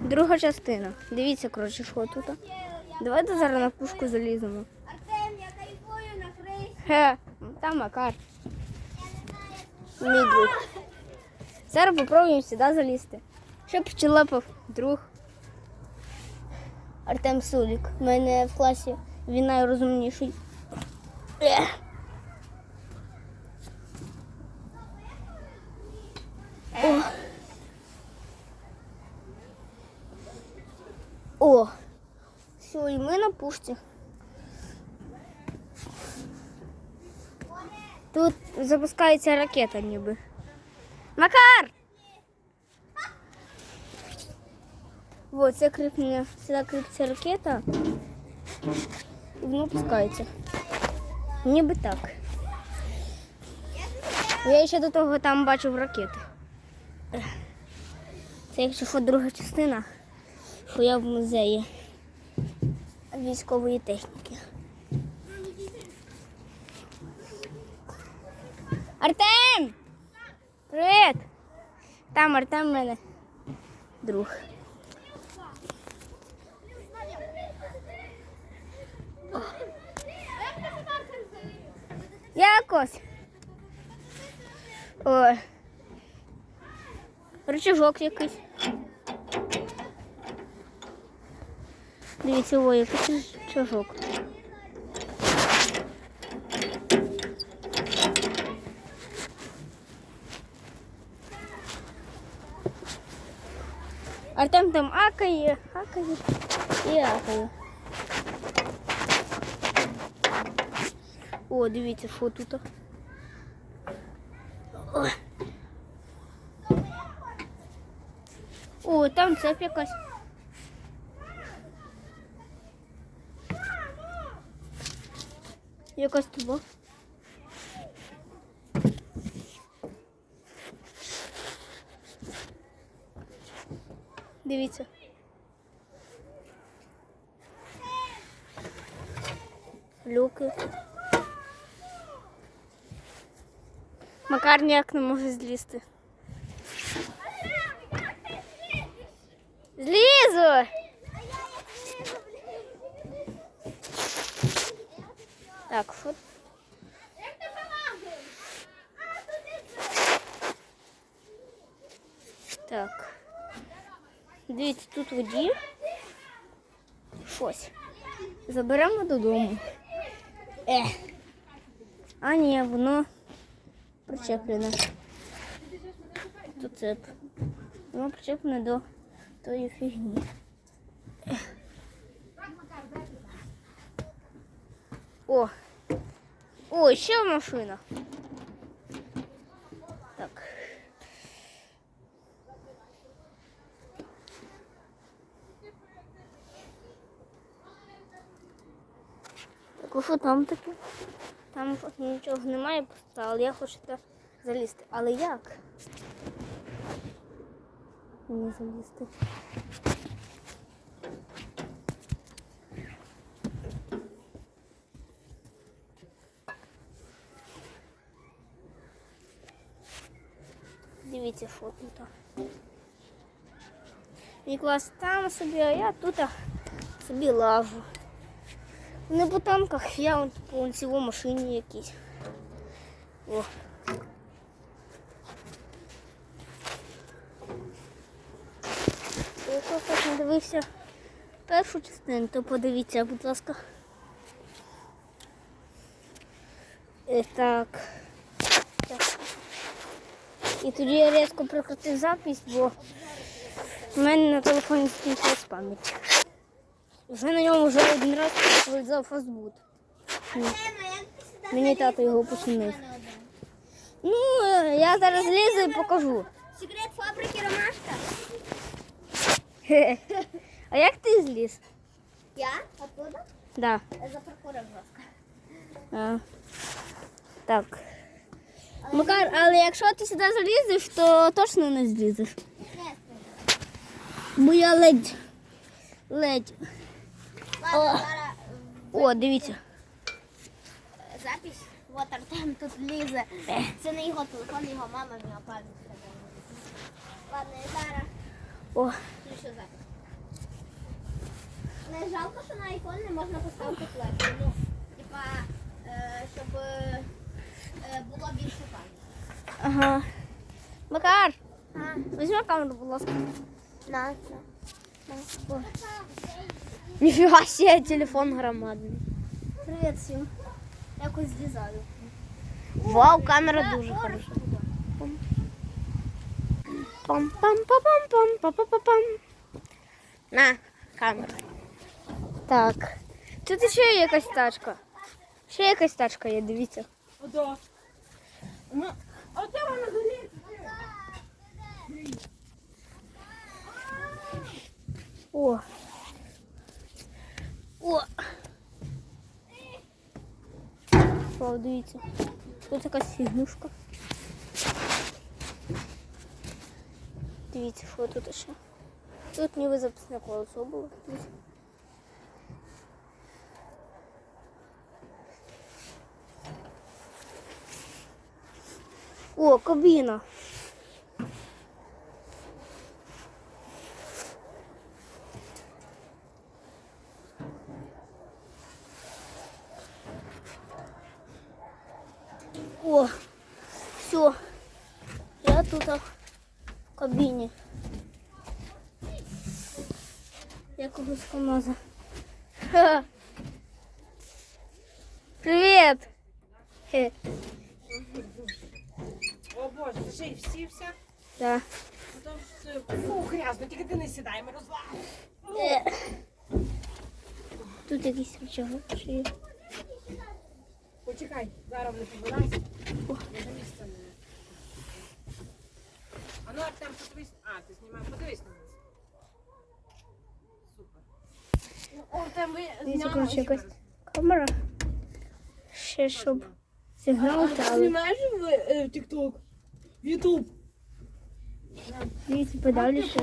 Друга частина. Дивіться, коротше, що тут. Давайте зараз на пушку заліземо. Артем, я кайфую на. Хе, там Макар. Мій друг. Зараз попробуємо сюди залізти. Щоб пчелепав друг. Артем Сулік. У мене в класі він найрозумніший. О. О. Все, і ми на пушці. Тут запускається ракета ніби. Макар! Вот, це кріпне, сюди кріпиться ракета. І воно пускається. Ніби так. Я ще до того там бачив ракети. Це якщо що друга частина, Що я в музеї військової техніки. Артем! Привіт! Там Артем в мене друг. О. Якось. Ой. Рычажок якийсь. Дивіться, ой, який рычажок. Артем там акає, акає і акає. О, дивіться, що тут. О. О, там цеп якась. Якась труба. Дивіться. Люки. Макар ніяк не може злізти. Злізу! Так, що? Так. Дивіться, тут воді. Щось. Заберемо додому. Е. А ні, воно причеплене. Тут цеп. Воно причеплене до тої фігні. О! О, ще машина. Так. Так, що там таке? Там нічого немає, але я хочу туди залізти. Але як? Мені залізти. Дивіться, що тут. Мій там собі, а я тут собі лажу. Не по танках, я вон по цілу машині якійсь. О. Якщо хтось не дивився першу частину, то подивіться, будь ласка. Е, так. І тоді я різко прекратив запись, бо в мене на телефоні скінчилась пам'ять. Вже на ньому вже один раз вилізав фастбут. Мені тато його починив. Ну, е, я зараз лізу і покажу. Секрет фабрики Ромашка. А як ти зліз? Я? Оттуда? Да. За прокурор жорстко. А. Так. Макар, але якщо ти сюди залізеш, то точно не злізеш. Бо я ледь. Ледь. Зараз О, дивіться. запись. Вот Артем тут лізе. Це не його телефон, його мама в нього пам'ять. Ладно, я зараз О, включу запись. Але жалко, що на айфон не можна поставити флешку. Ну, типа, е, щоб е, було більше. Ага. Макар, А, візьми камеру, будь ласка. на, Ніфіга себе, телефон громадний. Привіт всім. Якось злізаю. Вау, камера дуже хороша. пам пам пам пам пам пам пам пам На, камера. Так. Тут ще є якась тачка. Ще якась тачка є, дивіться. Ото. Ну, О, дивіться. Тут якась фігнюшка. Дивіться, що тут ще. Тут ніби записне колесо було. Дивіться. О, кабіна. О, все. Я тут в кабіні. Якогось КамАЗа. Ха. Привіт! Хе. О боже, ти ще й? Да. Потім все. Фу, грязно, тільки ти не сідай, ми розлагаємо. Е. Тут якийсь рычаг. Почекай, зараз не побирайся. А ну, Артем, подивись. А, ти знімаєш, подивись на мене. Супер. Артем, ви Дивіться, зняли коротше, якась камера. Ще щоб сигнал дали. Знімаєш в TikTok? В YouTube? Дивіться, подалі ще.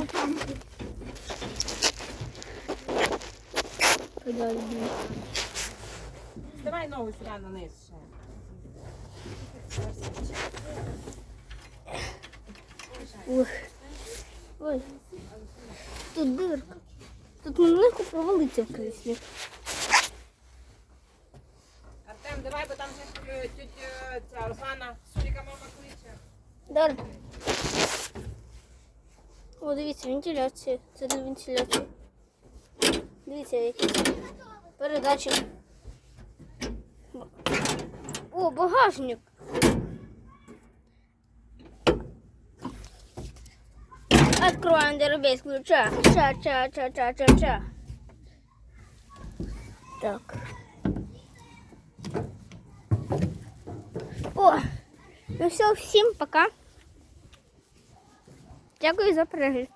Давай ногу сюди на низ ще. Ух. Ой. Тут дирка. Тут легко провалиться в кріслі. Артем, давай, бо там ще тетя ця Руслана Суліка мама кличе. Далі. О, дивіться, вентиляція. Це для вентиляції. Дивіться, якісь передачі. О, багажник. Откроем дробей с ключа. Ча-ча-ча-ча-ча-ча. Так. О, ну все, всім пока. Дякую за перегляд.